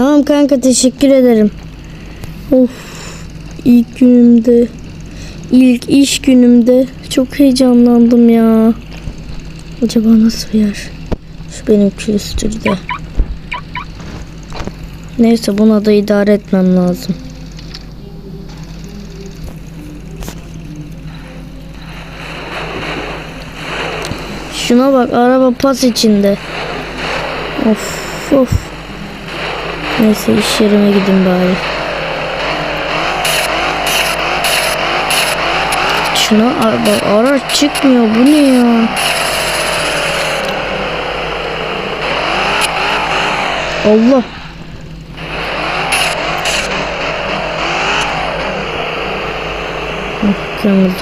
Tamam kanka teşekkür ederim. Of ilk günümde ilk iş günümde çok heyecanlandım ya. Acaba nasıl yer? Şu benim külüstürde. Neyse buna da idare etmem lazım. Şuna bak araba pas içinde. Of of. Neyse iş yerime gidin bari. Şuna a- bak araç çıkmıyor bu ne ya? Allah.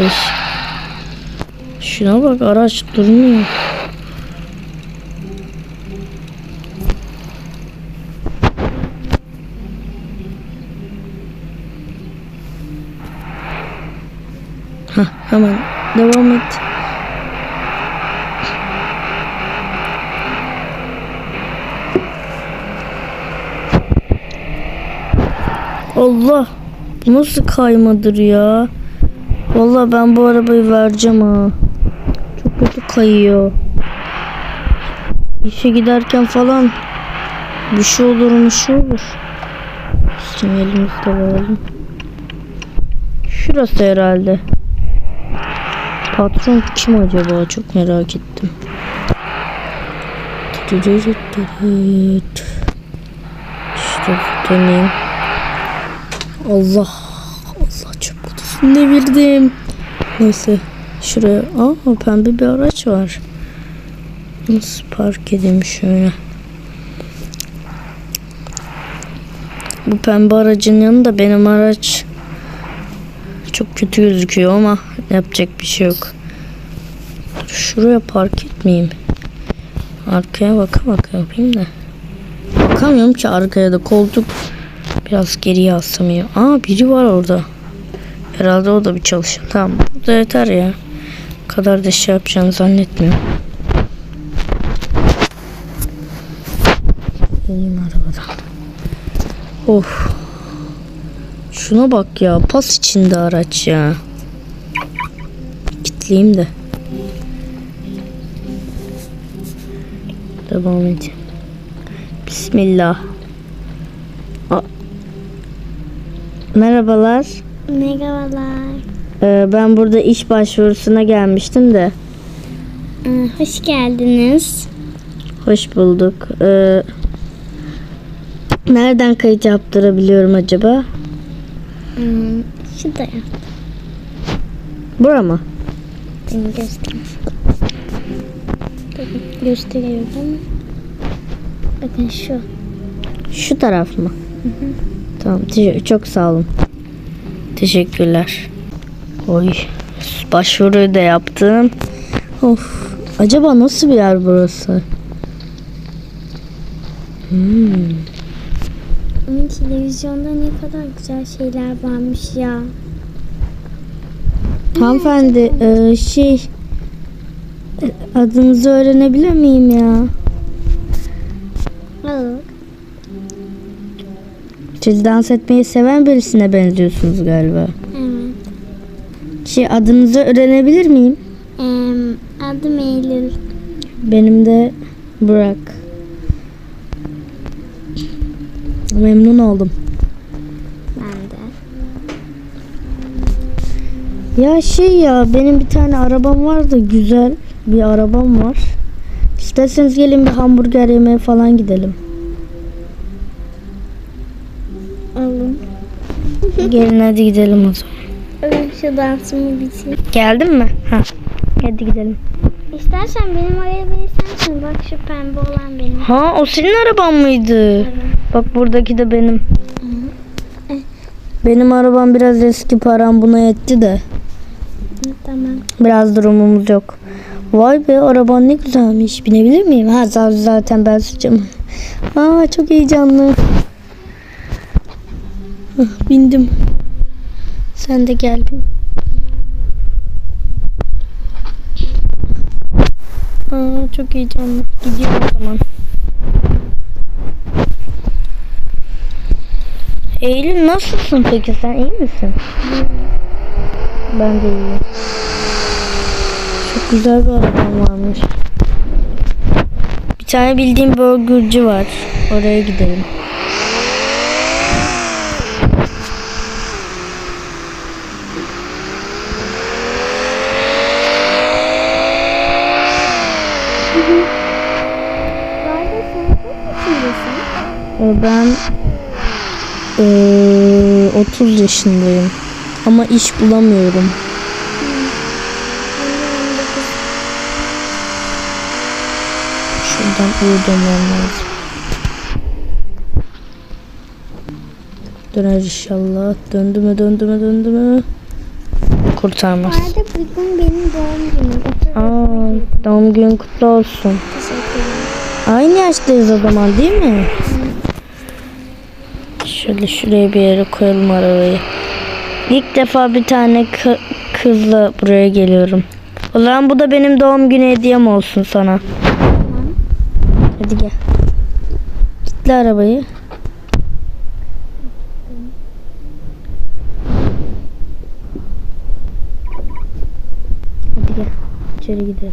Işık. Şuna bak araç durmuyor. Hah, hemen devam et. Allah. Bu nasıl kaymadır ya? Vallahi ben bu arabayı vereceğim ha. Çok kötü kayıyor. İşe giderken falan bir şey olur mu şey olur. Sinyalimizi de verelim. Şurası herhalde. Patron kim acaba? Çok merak ettim. İşte döneyim. Allah. Allah çöp kutusunu devirdim. Neyse. Şuraya. Aa pembe bir araç var. Nasıl park edeyim şöyle. Bu pembe aracın yanında benim araç çok kötü gözüküyor ama yapacak bir şey yok. Şuraya park etmeyeyim. Arkaya baka baka yapayım da. Bakamıyorum ki arkaya da koltuk biraz geriye alsam iyi. Aa biri var orada. Herhalde o da bir çalışan. Tamam bu da yeter ya. Bu kadar da şey yapacağını zannetmiyorum. İneyim arabadan. Of. Şuna bak ya. Pas içinde araç ya. Kitleyeyim de. Devam edeyim. Bismillah. Aa. Merhabalar. Merhabalar. Ee, ben burada iş başvurusuna gelmiştim de. Ee, hoş geldiniz. Hoş bulduk. Ee, nereden kayıt yaptırabiliyorum acaba? Hmm, şu da Bura mı? ben göstereyim. Gösteriyorum. Bakın şu. Şu taraf mı? Tamam. çok sağ olun. Teşekkürler. Oy. Başvuruyu da yaptım. Of. Acaba nasıl bir yer burası? Ama televizyonda ne kadar güzel şeyler varmış ya. Hanımefendi e, şey adınızı öğrenebilir miyim ya? Bak. Siz dans etmeyi seven birisine benziyorsunuz galiba. Evet. Şey adınızı öğrenebilir miyim? Adım Eylül. Benim de Burak. Memnun oldum. Ben de. Ya şey ya benim bir tane arabam var da güzel bir arabam var. İsterseniz gelin bir hamburger yemeye falan gidelim. Alın. gelin hadi gidelim o zaman. Alın şu dansımı bitireyim. Geldin mi? Ha. Hadi gidelim. İstersen benim arabayı sen. Bak şu pembe olan benim. Ha o senin araban mıydı? Bak buradaki de benim. Benim arabam biraz eski param buna yetti de. Tamam. Biraz durumumuz yok. Vay be araban ne güzelmiş. Binebilir miyim? Ha za- zaten ben süreceğim. Aa çok heyecanlı. Hah, Bindim. Sen de gel bin. Aa, çok heyecanlı. Gidiyorum o zaman. Eylül nasılsın peki sen iyi misin? Ben de iyiyim. Çok güzel bir arabam varmış. Bir tane bildiğim burgerci var. Oraya gidelim. Bu Ee, Ben eee, 30 yaşındayım. Ama iş bulamıyorum. Şuradan uyu dönmem lazım. Döner inşallah. Döndü mü döndü mü döndü mü? Bu Kurtarmaz. arada bugün benim doğum günüm. Aa, doğum günün kutlu olsun. Aynı yaştayız o zaman değil mi? Şöyle şuraya bir yere koyalım arabayı. İlk defa bir tane kı- kızla buraya geliyorum. O zaman bu da benim doğum günü hediyem olsun sana. Hadi gel. Kitle arabayı. Hadi gel. İçeri gidelim.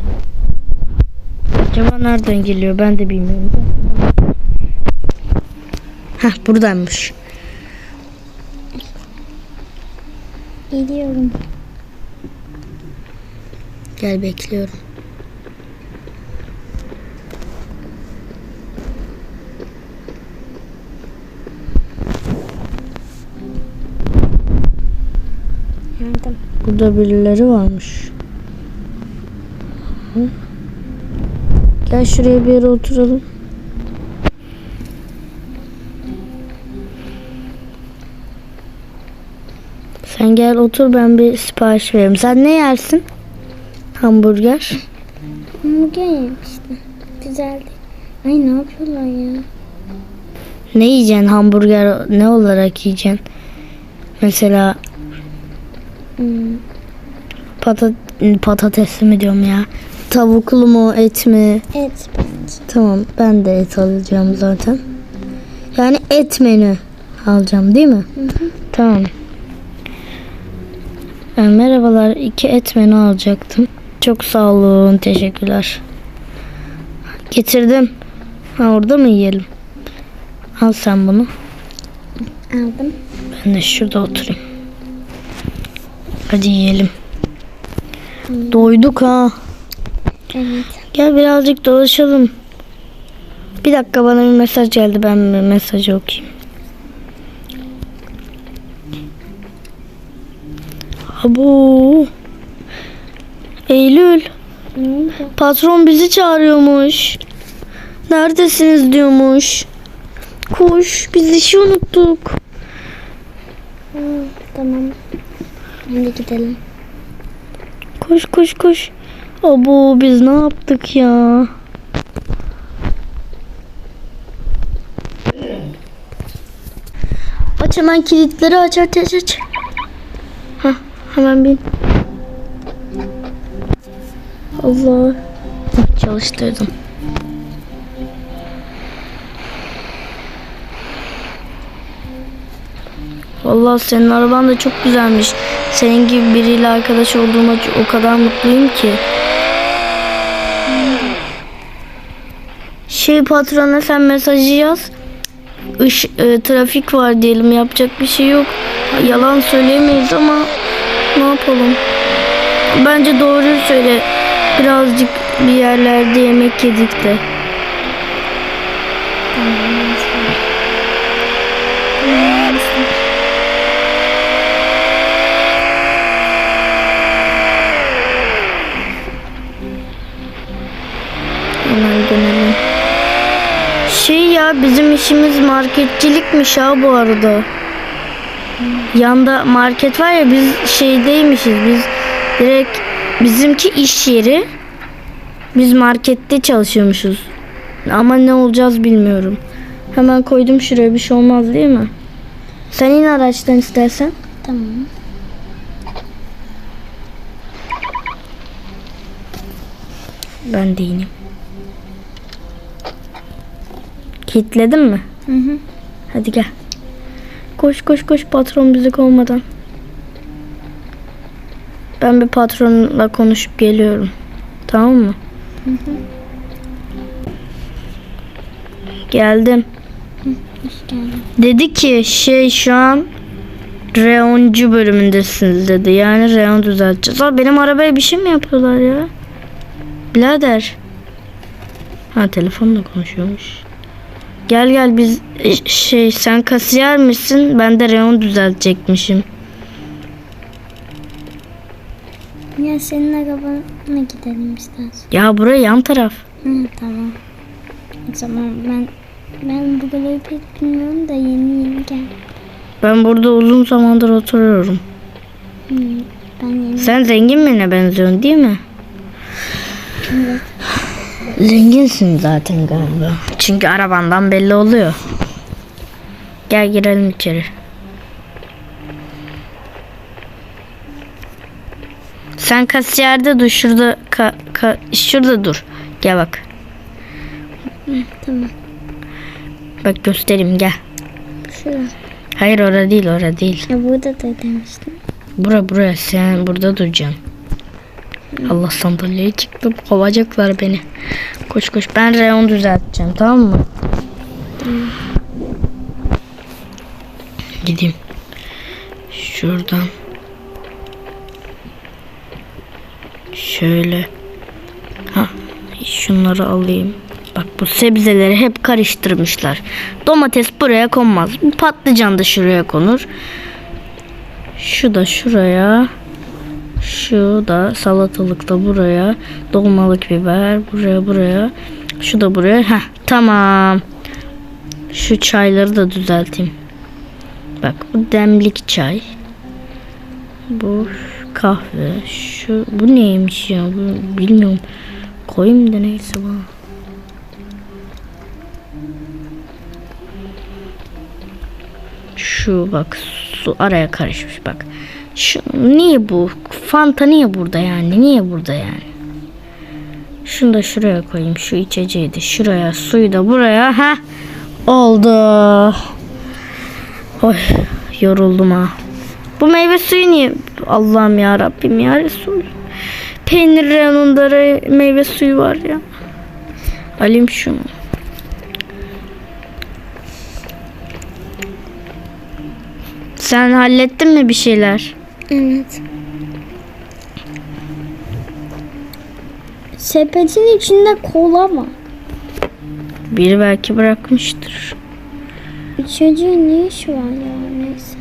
Acaba nereden geliyor ben de bilmiyorum. Heh buradaymış. Geliyorum. Gel bekliyorum. Yardım. Burada birileri varmış. Hı? Gel şuraya bir yere oturalım. Sen gel otur ben bir sipariş vereyim. Sen ne yersin? Hamburger. Hamburger yedim işte. Güzeldi. Ay ne yapıyorlar ya? Ne yiyeceksin hamburger ne olarak yiyeceksin? Mesela Hmm. pata patatesli mi diyorum ya? Tavuklu mu et mi? Et bence. Tamam ben de et alacağım zaten. Yani et menü alacağım değil mi? Tamam. E, merhabalar iki et menü alacaktım. Çok sağ olun teşekkürler. Getirdim. Ha, orada mı yiyelim? Al sen bunu. Aldım. Ben de şurada oturayım. Hadi yiyelim. Doyduk ha. Evet. Gel birazcık dolaşalım. Bir dakika bana bir mesaj geldi. Ben bir mesajı okuyayım. Abu. Eylül. Patron bizi çağırıyormuş. Neredesiniz diyormuş. Koş biz işi unuttuk. Tamam. Hadi gidelim. Koş koş koş. Abu biz ne yaptık ya? Aç hemen kilitleri aç aç aç aç. Hemen bin. Allah. Çalıştırdım. Vallahi senin araban da çok güzelmiş. Senin gibi biriyle arkadaş olduğuma o kadar mutluyum ki. Şey patrona sen mesajı yaz. Iş, e, trafik var diyelim yapacak bir şey yok. Yalan söyleyemeyiz ama ne yapalım? Bence doğruyu söyle. Birazcık bir yerlerde yemek yedik de. Hemen dönelim. Şey ya bizim işimiz marketçilikmiş ha bu arada. Yanda market var ya biz şeydeymişiz biz direkt bizimki iş yeri. Biz markette çalışıyormuşuz. Ama ne olacağız bilmiyorum. Hemen koydum şuraya bir şey olmaz değil mi? Sen in araçtan istersen. Tamam. Ben de ineyim. Kilitledin mi? Hı hı. Hadi gel. Koş koş koş patron bizi kovmadan. Ben bir patronla konuşup geliyorum. Tamam mı? Geldim. Hoş geldin. Dedi ki şey şu an reyoncu bölümündesiniz dedi. Yani reyon düzelteceğiz. Aa, benim arabaya bir şey mi yapıyorlar ya? Birader. Ha telefonla konuşuyormuş. Gel gel biz e, şey sen kasiyer misin? Ben de reyon düzeltecekmişim. Ya senin arabana gidelim istersen. Ya buraya yan taraf. Hı, tamam. O zaman ben ben buraları pek bilmiyorum da yeni yeni gel. Ben burada uzun zamandır oturuyorum. Hı, ben yeni. Sen zengin birine benziyorsun değil mi? Evet. Zenginsin zaten galiba. Çünkü arabandan belli oluyor. Gel girelim içeri. Sen kasiyerde dur şurada ka, ka- şurada dur. Gel bak. Tamam. Bak göstereyim gel. Şurada. Hayır orada değil orada değil. Ya burada da demiştim. Bura buraya sen burada duracaksın. Allah sandalyeye çıktım. Kovacaklar beni. Koş koş. Ben reyon düzelteceğim tamam mı? Gideyim. Şuradan. Şöyle. Ha, şunları alayım. Bak bu sebzeleri hep karıştırmışlar. Domates buraya konmaz. Patlıcan da şuraya konur. Şu da şuraya. Şu da salatalık da buraya. Dolmalık biber buraya buraya. Şu da buraya. Heh, tamam. Şu çayları da düzelteyim. Bak bu demlik çay. Bu kahve. Şu bu neymiş ya? Bu, bilmiyorum. Koyayım da neyse bana. Şu bak su araya karışmış bak. Şu niye bu? Fanta niye burada yani? Niye burada yani? Şunu da şuraya koyayım. Şu içeceği de şuraya. Suyu da buraya. Ha Oldu. Oy yoruldum ha. Bu meyve suyu niye? Allah'ım ya Rabbim ya Resul. Peynir yanında meyve suyu var ya. Alayım şunu. Sen hallettin mi bir şeyler? Evet. Sepetin içinde kola var. Biri belki bırakmıştır. İçeceğin ne işi var ya neyse.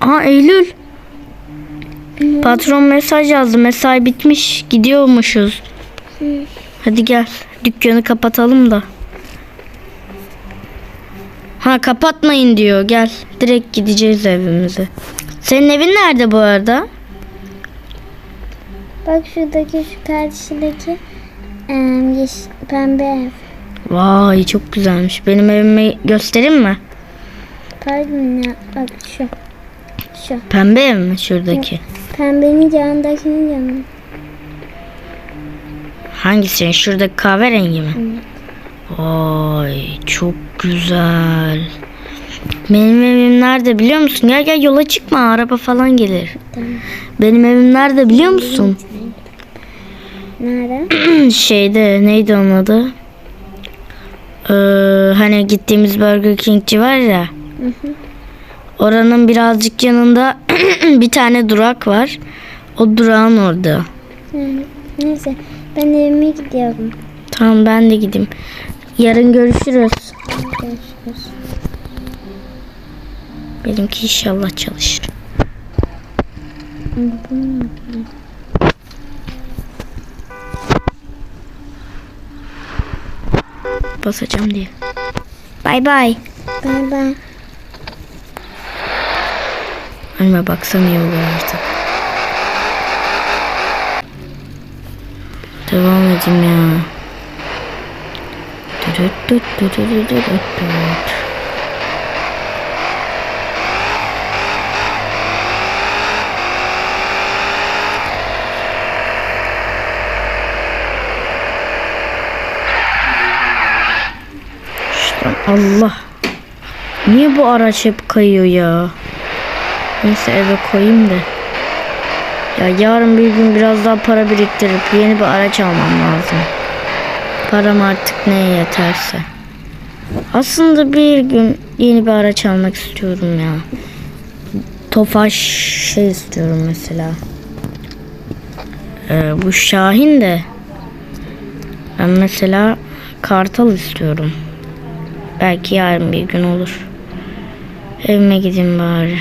Aa Eylül. Patron mesaj yazdı. Mesai bitmiş. Gidiyormuşuz. Hadi gel. Dükkanı kapatalım da. Ha kapatmayın diyor. Gel. Direkt gideceğiz evimize. Senin evin nerede bu arada? Bak şuradaki şu karşıdaki em, yeş, pembe ev. Vay çok güzelmiş. Benim evimi göstereyim mi? Pardon ya bak şu. Şu. Pembe ev mi şuradaki? Pembenin yanındakinin yanı. Hangisi? Şuradaki kahverengi mi? Vay çok güzel. Benim evim nerede biliyor musun? Gel gel yola çıkma araba falan gelir. Tamam. Benim evim nerede biliyor musun? Nerede? Şeyde neydi onun adı? Ee, hani gittiğimiz Burger King'ci var ya. Oranın birazcık yanında bir tane durak var. O durağın orada. Hı, Neyse ben evime gidiyorum. Tamam ben de gideyim. Yarın görüşürüz. Görüşürüz. Benimki inşallah çalışır. Basacağım diye. Bay bay. Bay bay. Önüme baksam iyi olur artık. Devam edeyim ya. Allah. Niye bu araç hep kayıyor ya? Neyse eve koyayım da. Ya yarın bir gün biraz daha para biriktirip yeni bir araç almam lazım. Param artık neye yeterse. Aslında bir gün yeni bir araç almak istiyorum ya. Tofaş şey istiyorum mesela. Ee, bu Şahin de ben mesela Kartal istiyorum. Belki yarın bir gün olur. Evime gideyim bari.